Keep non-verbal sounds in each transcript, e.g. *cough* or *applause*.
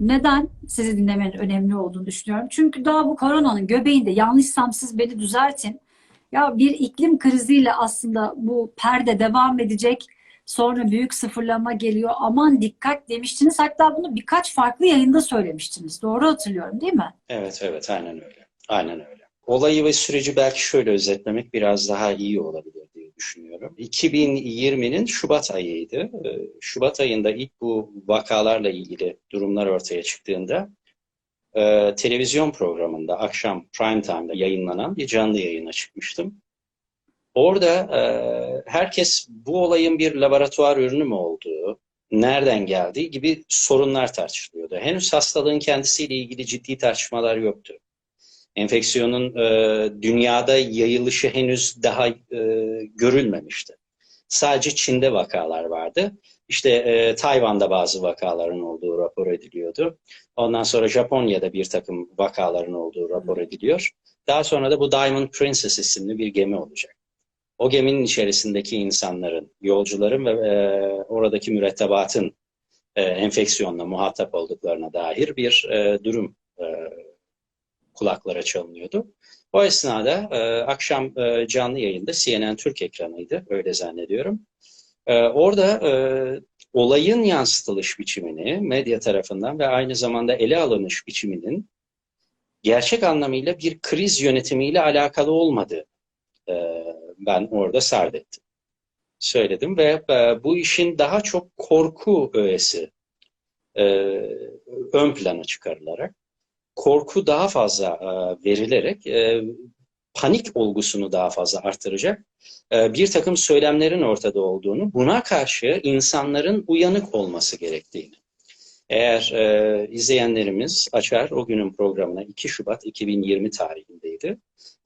Neden sizi dinlemenin önemli olduğunu düşünüyorum. Çünkü daha bu koronanın göbeğinde yanlışsam siz beni düzeltin. Ya bir iklim kriziyle aslında bu perde devam edecek. Sonra büyük sıfırlama geliyor. Aman dikkat demiştiniz. Hatta bunu birkaç farklı yayında söylemiştiniz. Doğru hatırlıyorum değil mi? Evet, evet, aynen öyle. Aynen öyle. Olayı ve süreci belki şöyle özetlemek biraz daha iyi olabilir diye düşünüyorum. 2020'nin Şubat ayıydı. Ee, Şubat ayında ilk bu vakalarla ilgili durumlar ortaya çıktığında e, televizyon programında akşam prime time'da yayınlanan bir canlı yayına çıkmıştım. Orada e, herkes bu olayın bir laboratuvar ürünü mü olduğu, nereden geldiği gibi sorunlar tartışılıyordu. Henüz hastalığın kendisiyle ilgili ciddi tartışmalar yoktu. Enfeksiyonun e, dünyada yayılışı henüz daha e, görülmemişti. Sadece Çin'de vakalar vardı. İşte e, Tayvan'da bazı vakaların olduğu rapor ediliyordu. Ondan sonra Japonya'da bir takım vakaların olduğu rapor ediliyor. Daha sonra da bu Diamond Princess isimli bir gemi olacak. O geminin içerisindeki insanların, yolcuların ve e, oradaki mürettebatın e, enfeksiyonla muhatap olduklarına dair bir e, durum e, kulaklara çalınıyordu. O esnada e, akşam e, canlı yayında CNN Türk ekranıydı, öyle zannediyorum. E, orada e, olayın yansıtılış biçimini medya tarafından ve aynı zamanda ele alınış biçiminin gerçek anlamıyla bir kriz yönetimiyle alakalı olmadığı e, ben orada sardettim. Söyledim ve e, bu işin daha çok korku öğesi e, ön plana çıkarılarak korku daha fazla e, verilerek e, panik olgusunu daha fazla artıracak e, bir takım söylemlerin ortada olduğunu, buna karşı insanların uyanık olması gerektiğini. Eğer e, izleyenlerimiz açar o günün programına 2 Şubat 2020 tarihindeydi,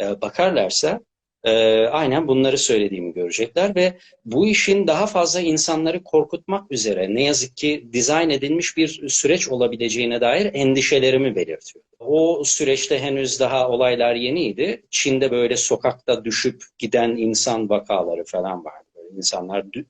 e, bakarlarsa e, aynen bunları söylediğimi görecekler ve bu işin daha fazla insanları korkutmak üzere ne yazık ki dizayn edilmiş bir süreç olabileceğine dair endişelerimi belirtiyor. O süreçte henüz daha olaylar yeniydi. Çin'de böyle sokakta düşüp giden insan vakaları falan vardı. Böyle insanlar dü-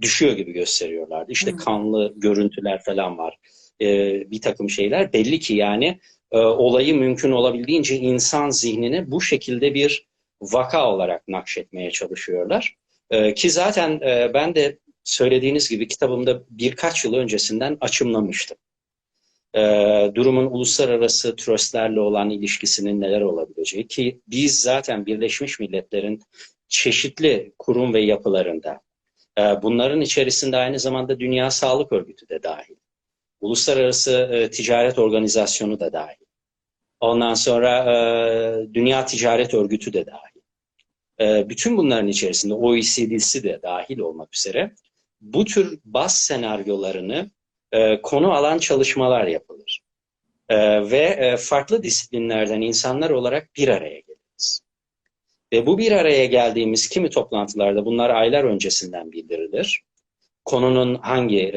düşüyor gibi gösteriyorlardı. İşte Hı. kanlı görüntüler falan var. Ee, bir takım şeyler belli ki yani e, olayı mümkün olabildiğince insan zihnine bu şekilde bir vaka olarak nakşetmeye çalışıyorlar. Ee, ki zaten e, ben de söylediğiniz gibi kitabımda birkaç yıl öncesinden açımlamıştım. Ee, durumun uluslararası trustlerle olan ilişkisinin neler olabileceği ki biz zaten Birleşmiş Milletler'in çeşitli kurum ve yapılarında e, bunların içerisinde aynı zamanda Dünya Sağlık Örgütü de dahil. Uluslararası e, Ticaret Organizasyonu da dahil. Ondan sonra Dünya Ticaret Örgütü de dahil. E, bütün bunların içerisinde OECD'si de dahil olmak üzere bu tür baz senaryolarını e, konu alan çalışmalar yapılır. E, ve e, farklı disiplinlerden insanlar olarak bir araya geliriz. Ve bu bir araya geldiğimiz kimi toplantılarda bunlar aylar öncesinden bildirilir. Konunun hangi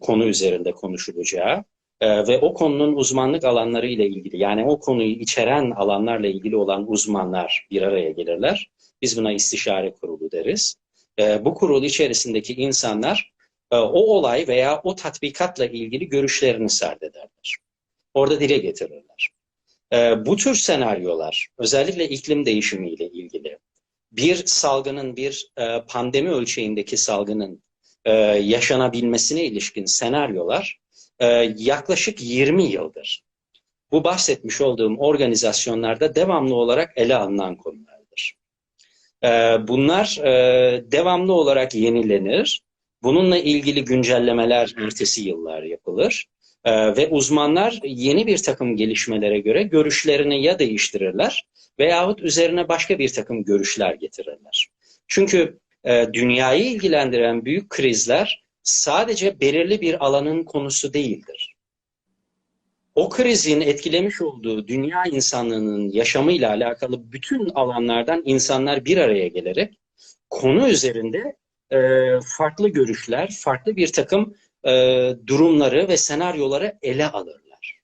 konu üzerinde konuşulacağı ve o konunun uzmanlık alanları ile ilgili yani o konuyu içeren alanlarla ilgili olan uzmanlar bir araya gelirler. Biz buna istişare kurulu deriz. E, bu kurul içerisindeki insanlar e, o olay veya o tatbikatla ilgili görüşlerini serdederler. Orada dile getirirler. E, bu tür senaryolar özellikle iklim değişimiyle ilgili bir salgının bir e, pandemi ölçeğindeki salgının e, yaşanabilmesine ilişkin senaryolar yaklaşık 20 yıldır bu bahsetmiş olduğum organizasyonlarda devamlı olarak ele alınan konulardır. E, bunlar e, devamlı olarak yenilenir. Bununla ilgili güncellemeler ertesi yıllar yapılır. E, ve uzmanlar yeni bir takım gelişmelere göre görüşlerini ya değiştirirler veyahut üzerine başka bir takım görüşler getirirler. Çünkü e, dünyayı ilgilendiren büyük krizler sadece belirli bir alanın konusu değildir. O krizin etkilemiş olduğu dünya insanlığının yaşamıyla alakalı bütün alanlardan insanlar bir araya gelerek konu üzerinde e, farklı görüşler, farklı bir takım e, durumları ve senaryoları ele alırlar.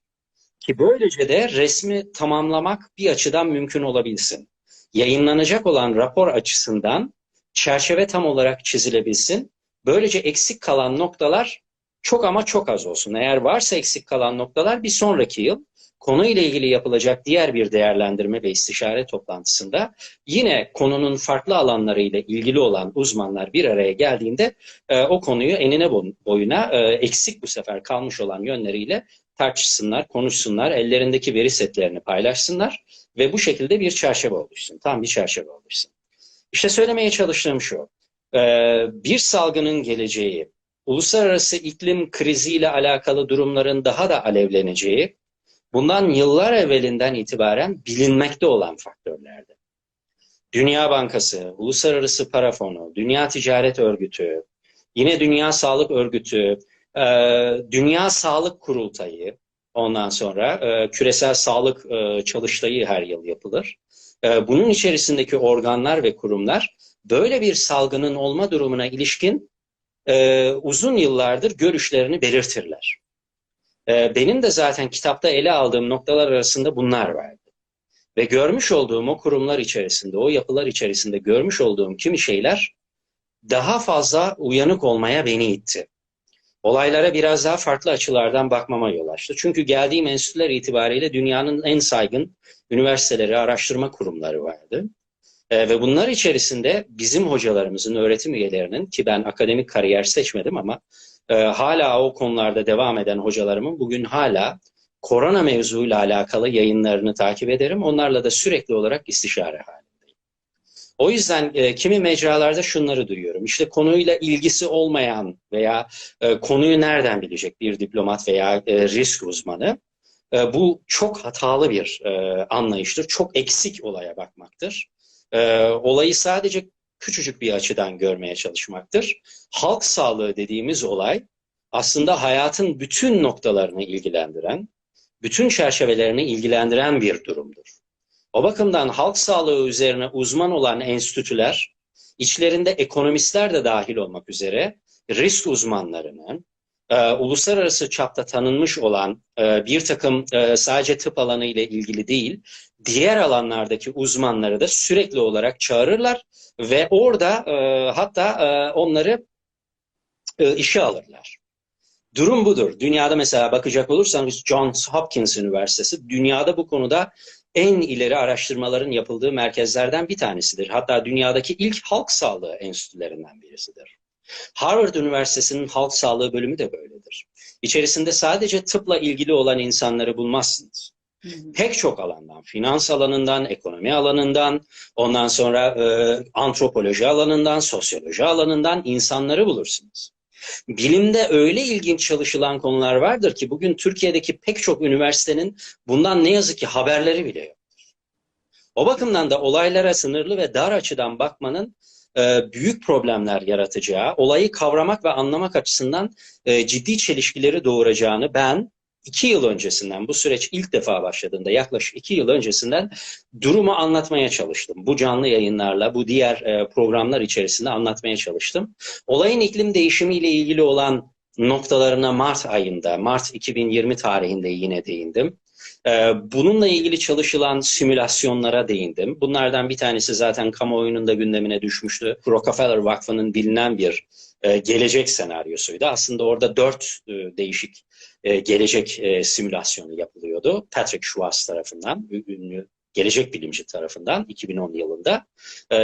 Ki böylece de resmi tamamlamak bir açıdan mümkün olabilsin. Yayınlanacak olan rapor açısından çerçeve tam olarak çizilebilsin. Böylece eksik kalan noktalar çok ama çok az olsun. Eğer varsa eksik kalan noktalar bir sonraki yıl konuyla ilgili yapılacak diğer bir değerlendirme ve istişare toplantısında yine konunun farklı alanlarıyla ilgili olan uzmanlar bir araya geldiğinde e, o konuyu enine boyuna e, eksik bu sefer kalmış olan yönleriyle tartışsınlar, konuşsunlar, ellerindeki veri setlerini paylaşsınlar ve bu şekilde bir çerçeve oluşsun. Tam bir çerçeve oluşsun. İşte söylemeye çalıştığım şu. E, bir salgının geleceği, uluslararası iklim kriziyle alakalı durumların daha da alevleneceği, bundan yıllar evvelinden itibaren bilinmekte olan faktörlerdi. Dünya Bankası, Uluslararası Para Fonu, Dünya Ticaret Örgütü, yine Dünya Sağlık Örgütü, e, Dünya Sağlık Kurultayı, ondan sonra e, küresel sağlık e, çalıştayı her yıl yapılır. Bunun içerisindeki organlar ve kurumlar böyle bir salgının olma durumuna ilişkin uzun yıllardır görüşlerini belirtirler. Benim de zaten kitapta ele aldığım noktalar arasında bunlar vardı. Ve görmüş olduğum o kurumlar içerisinde, o yapılar içerisinde görmüş olduğum kimi şeyler daha fazla uyanık olmaya beni itti. Olaylara biraz daha farklı açılardan bakmama yol açtı. Çünkü geldiğim enstitüler itibariyle dünyanın en saygın üniversiteleri, araştırma kurumları vardı. E, ve bunlar içerisinde bizim hocalarımızın, öğretim üyelerinin ki ben akademik kariyer seçmedim ama e, hala o konularda devam eden hocalarımın bugün hala korona mevzuyla alakalı yayınlarını takip ederim. Onlarla da sürekli olarak istişare halindeyim. O yüzden e, kimi mecralarda şunları duyuyorum. İşte konuyla ilgisi olmayan veya e, konuyu nereden bilecek bir diplomat veya e, risk uzmanı. E, bu çok hatalı bir e, anlayıştır. Çok eksik olaya bakmaktır. E, olayı sadece küçücük bir açıdan görmeye çalışmaktır. Halk sağlığı dediğimiz olay aslında hayatın bütün noktalarını ilgilendiren, bütün çerçevelerini ilgilendiren bir durumdur. O bakımdan halk sağlığı üzerine uzman olan enstitüler, içlerinde ekonomistler de dahil olmak üzere risk uzmanlarının, e, uluslararası çapta tanınmış olan e, bir takım e, sadece tıp alanı ile ilgili değil, diğer alanlardaki uzmanları da sürekli olarak çağırırlar ve orada e, hatta e, onları e, işe alırlar. Durum budur. Dünyada mesela bakacak olursanız Johns Hopkins Üniversitesi dünyada bu konuda en ileri araştırmaların yapıldığı merkezlerden bir tanesidir. Hatta dünyadaki ilk halk sağlığı enstitülerinden birisidir. Harvard Üniversitesi'nin halk sağlığı bölümü de böyledir. İçerisinde sadece tıpla ilgili olan insanları bulmazsınız. Hı hı. Pek çok alandan, finans alanından, ekonomi alanından, ondan sonra e, antropoloji alanından, sosyoloji alanından insanları bulursunuz. Bilimde öyle ilginç çalışılan konular vardır ki bugün Türkiye'deki pek çok üniversitenin bundan ne yazık ki haberleri bile yoktur. O bakımdan da olaylara sınırlı ve dar açıdan bakmanın e, büyük problemler yaratacağı, olayı kavramak ve anlamak açısından e, ciddi çelişkileri doğuracağını ben iki yıl öncesinden, bu süreç ilk defa başladığında yaklaşık iki yıl öncesinden durumu anlatmaya çalıştım. Bu canlı yayınlarla, bu diğer e, programlar içerisinde anlatmaya çalıştım. Olayın iklim değişimiyle ilgili olan noktalarına Mart ayında, Mart 2020 tarihinde yine değindim. E, bununla ilgili çalışılan simülasyonlara değindim. Bunlardan bir tanesi zaten kamuoyunun da gündemine düşmüştü. Rockefeller Vakfı'nın bilinen bir e, gelecek senaryosuydu. Aslında orada dört değişik gelecek simülasyonu yapılıyordu. Patrick Schwartz tarafından, ünlü gelecek bilimci tarafından 2010 yılında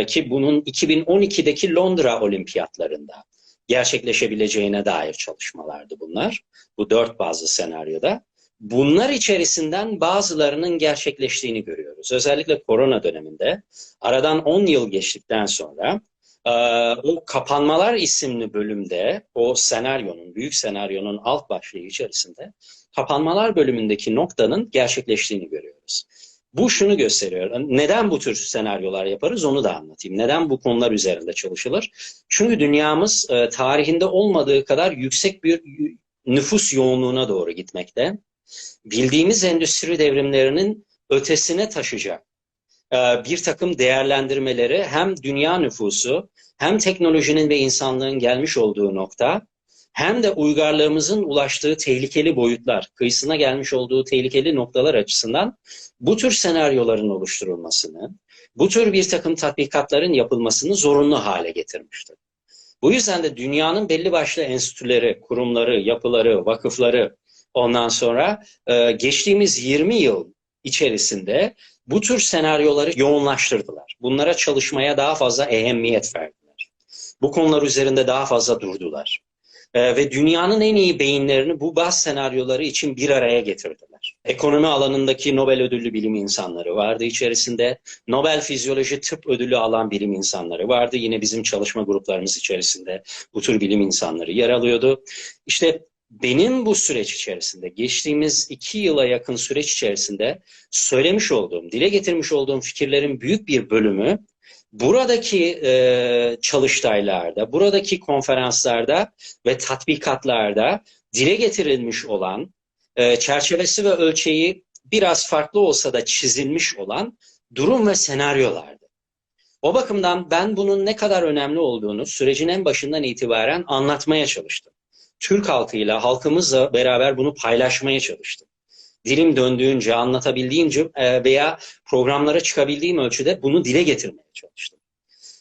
ki bunun 2012'deki Londra olimpiyatlarında gerçekleşebileceğine dair çalışmalardı bunlar. Bu dört bazı senaryoda. Bunlar içerisinden bazılarının gerçekleştiğini görüyoruz. Özellikle korona döneminde aradan 10 yıl geçtikten sonra o kapanmalar isimli bölümde o senaryonun, büyük senaryonun alt başlığı içerisinde kapanmalar bölümündeki noktanın gerçekleştiğini görüyoruz. Bu şunu gösteriyor. Neden bu tür senaryolar yaparız onu da anlatayım. Neden bu konular üzerinde çalışılır? Çünkü dünyamız tarihinde olmadığı kadar yüksek bir nüfus yoğunluğuna doğru gitmekte. Bildiğimiz endüstri devrimlerinin ötesine taşıyacak bir takım değerlendirmeleri hem dünya nüfusu hem teknolojinin ve insanlığın gelmiş olduğu nokta hem de uygarlığımızın ulaştığı tehlikeli boyutlar, kıyısına gelmiş olduğu tehlikeli noktalar açısından bu tür senaryoların oluşturulmasını, bu tür bir takım tatbikatların yapılmasını zorunlu hale getirmiştir. Bu yüzden de dünyanın belli başlı enstitüleri, kurumları, yapıları, vakıfları ondan sonra e, geçtiğimiz 20 yıl içerisinde bu tür senaryoları yoğunlaştırdılar. Bunlara çalışmaya daha fazla ehemmiyet verdiler. Bu konular üzerinde daha fazla durdular. E, ve dünyanın en iyi beyinlerini bu bazı senaryoları için bir araya getirdiler. Ekonomi alanındaki Nobel ödüllü bilim insanları vardı içerisinde. Nobel Fizyoloji Tıp ödülü alan bilim insanları vardı. Yine bizim çalışma gruplarımız içerisinde bu tür bilim insanları yer alıyordu. İşte benim bu süreç içerisinde, geçtiğimiz iki yıla yakın süreç içerisinde söylemiş olduğum, dile getirmiş olduğum fikirlerin büyük bir bölümü buradaki e, çalıştaylarda, buradaki konferanslarda ve tatbikatlarda dile getirilmiş olan e, çerçevesi ve ölçeği biraz farklı olsa da çizilmiş olan durum ve senaryolardı. O bakımdan ben bunun ne kadar önemli olduğunu sürecin en başından itibaren anlatmaya çalıştım. Türk halkıyla, halkımızla beraber bunu paylaşmaya çalıştım. Dilim döndüğünce, anlatabildiğimce e, veya programlara çıkabildiğim ölçüde bunu dile getirmeye çalıştım.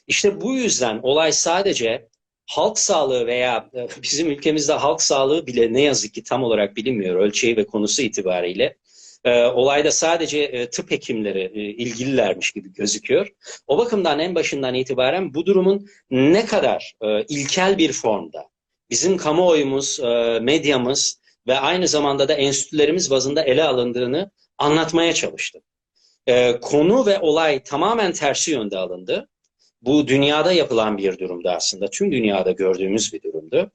İşte bu yüzden olay sadece halk sağlığı veya e, bizim ülkemizde halk sağlığı bile ne yazık ki tam olarak bilinmiyor ölçeği ve konusu itibariyle. E, olayda sadece tıp hekimleri ilgililermiş gibi gözüküyor. O bakımdan en başından itibaren bu durumun ne kadar ilkel bir formda bizim kamuoyumuz, e, medyamız ve aynı zamanda da enstitülerimiz bazında ele alındığını anlatmaya çalıştım. E, konu ve olay tamamen tersi yönde alındı. Bu dünyada yapılan bir durumdu aslında. Tüm dünyada gördüğümüz bir durumdu.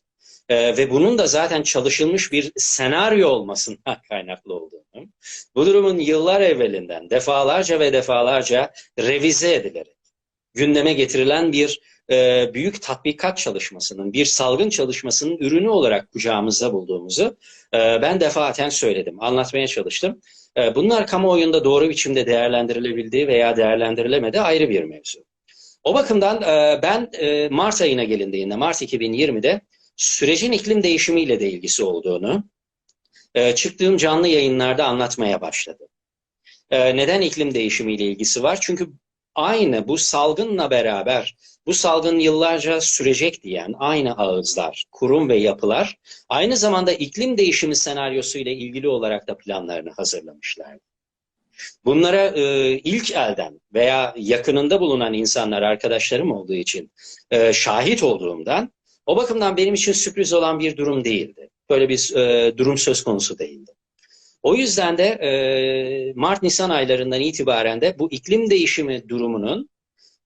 Ee, ve bunun da zaten çalışılmış bir senaryo olmasından *laughs* kaynaklı olduğunu, bu durumun yıllar evvelinden defalarca ve defalarca revize edilerek gündeme getirilen bir e, büyük tatbikat çalışmasının, bir salgın çalışmasının ürünü olarak kucağımızda bulduğumuzu e, ben defaten söyledim, anlatmaya çalıştım. E, bunlar kamuoyunda doğru biçimde değerlendirilebildiği veya değerlendirilemedi ayrı bir mevzu. O bakımdan e, ben e, Mart ayına gelindiğinde, Mart 2020'de sürecin iklim değişimiyle de ilgisi olduğunu çıktığım canlı yayınlarda anlatmaya başladım. Neden iklim değişimiyle ilgisi var? Çünkü aynı bu salgınla beraber, bu salgın yıllarca sürecek diyen aynı ağızlar, kurum ve yapılar aynı zamanda iklim değişimi senaryosuyla ilgili olarak da planlarını hazırlamışlardı. Bunlara e, ilk elden veya yakınında bulunan insanlar, arkadaşlarım olduğu için e, şahit olduğumdan o bakımdan benim için sürpriz olan bir durum değildi. Böyle bir e, durum söz konusu değildi. O yüzden de e, Mart-Nisan aylarından itibaren de bu iklim değişimi durumunun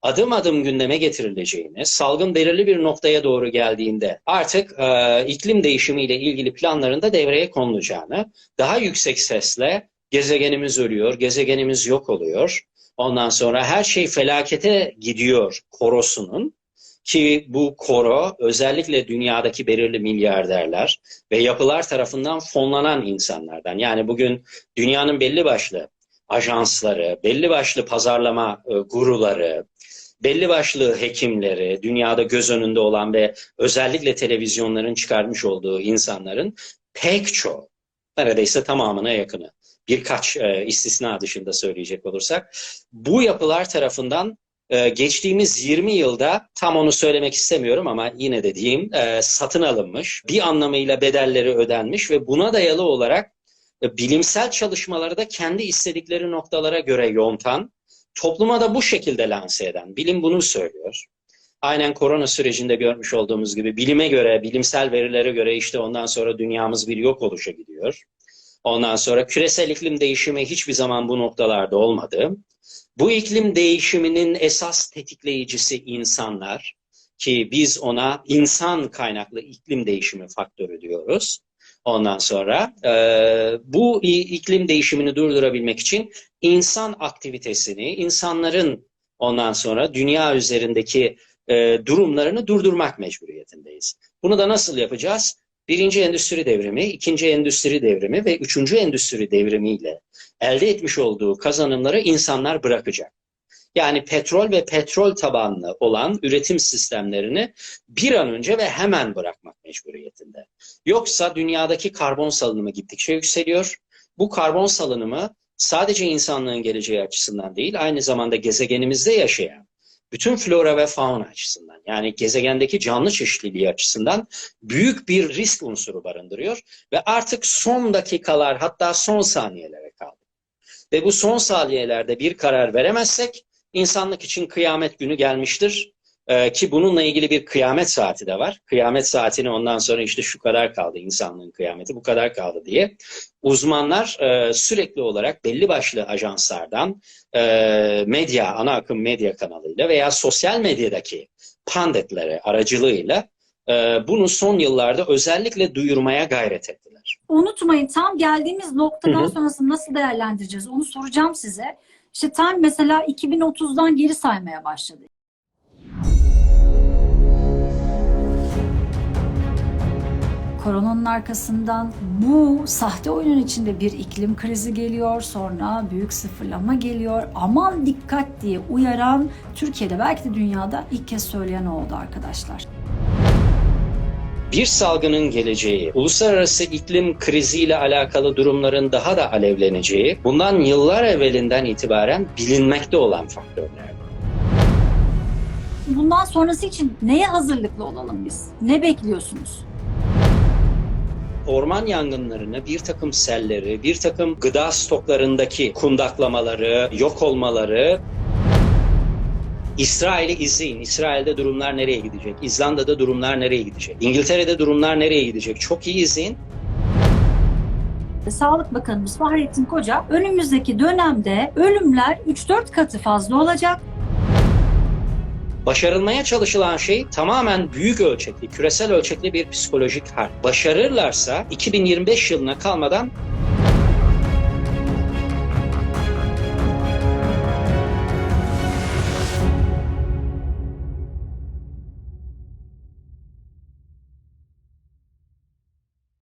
adım adım gündeme getirileceğini, salgın belirli bir noktaya doğru geldiğinde artık e, iklim değişimiyle ilgili planlarında devreye konulacağını, daha yüksek sesle gezegenimiz ölüyor, gezegenimiz yok oluyor, ondan sonra her şey felakete gidiyor korosunun ki bu koro özellikle dünyadaki belirli milyarderler ve yapılar tarafından fonlanan insanlardan. Yani bugün dünyanın belli başlı ajansları, belli başlı pazarlama e, guruları, belli başlı hekimleri, dünyada göz önünde olan ve özellikle televizyonların çıkarmış olduğu insanların pek çoğu, neredeyse tamamına yakını, birkaç e, istisna dışında söyleyecek olursak, bu yapılar tarafından ee, geçtiğimiz 20 yılda tam onu söylemek istemiyorum ama yine de diyeyim e, satın alınmış, bir anlamıyla bedelleri ödenmiş ve buna dayalı olarak e, bilimsel çalışmaları da kendi istedikleri noktalara göre yontan, topluma da bu şekilde lanse eden, bilim bunu söylüyor. Aynen korona sürecinde görmüş olduğumuz gibi bilime göre, bilimsel verilere göre işte ondan sonra dünyamız bir yok oluşa gidiyor. Ondan sonra küresel iklim değişimi hiçbir zaman bu noktalarda olmadı. Bu iklim değişiminin esas tetikleyicisi insanlar ki biz ona insan kaynaklı iklim değişimi faktörü diyoruz. Ondan sonra e, bu iklim değişimini durdurabilmek için insan aktivitesini, insanların ondan sonra dünya üzerindeki e, durumlarını durdurmak mecburiyetindeyiz. Bunu da nasıl yapacağız? Birinci endüstri devrimi, ikinci endüstri devrimi ve üçüncü endüstri devrimiyle elde etmiş olduğu kazanımları insanlar bırakacak. Yani petrol ve petrol tabanlı olan üretim sistemlerini bir an önce ve hemen bırakmak mecburiyetinde. Yoksa dünyadaki karbon salınımı gittikçe yükseliyor. Bu karbon salınımı sadece insanlığın geleceği açısından değil, aynı zamanda gezegenimizde yaşayan bütün flora ve fauna açısından yani gezegendeki canlı çeşitliliği açısından büyük bir risk unsuru barındırıyor ve artık son dakikalar hatta son saniyelere kaldı. Ve bu son saniyelerde bir karar veremezsek insanlık için kıyamet günü gelmiştir. Ee, ki bununla ilgili bir kıyamet saati de var. Kıyamet saatini ondan sonra işte şu kadar kaldı insanlığın kıyameti bu kadar kaldı diye uzmanlar e, sürekli olarak belli başlı ajanslardan e, medya, ana akım medya kanalıyla veya sosyal medyadaki pandetlere aracılığıyla e, bunu son yıllarda özellikle duyurmaya gayret ettiler. Unutmayın tam geldiğimiz noktadan Hı hı. sonrasını nasıl değerlendireceğiz onu soracağım size. İşte tam mesela 2030'dan geri saymaya başladı. Koronanın arkasından bu sahte oyunun içinde bir iklim krizi geliyor, sonra büyük sıfırlama geliyor. Aman dikkat diye uyaran Türkiye'de belki de dünyada ilk kez söyleyen oldu arkadaşlar. Bir salgının geleceği, uluslararası iklim kriziyle alakalı durumların daha da alevleneceği, bundan yıllar evvelinden itibaren bilinmekte olan faktörler. Bundan sonrası için neye hazırlıklı olalım biz? Ne bekliyorsunuz? Orman yangınlarını, bir takım selleri, bir takım gıda stoklarındaki kundaklamaları, yok olmaları İsrail'i izleyin. İsrail'de durumlar nereye gidecek? İzlanda'da durumlar nereye gidecek? İngiltere'de durumlar nereye gidecek? Çok iyi izleyin. Sağlık Bakanımız Fahrettin Koca önümüzdeki dönemde ölümler 3-4 katı fazla olacak. Başarılmaya çalışılan şey tamamen büyük ölçekli, küresel ölçekli bir psikolojik harp. Başarırlarsa 2025 yılına kalmadan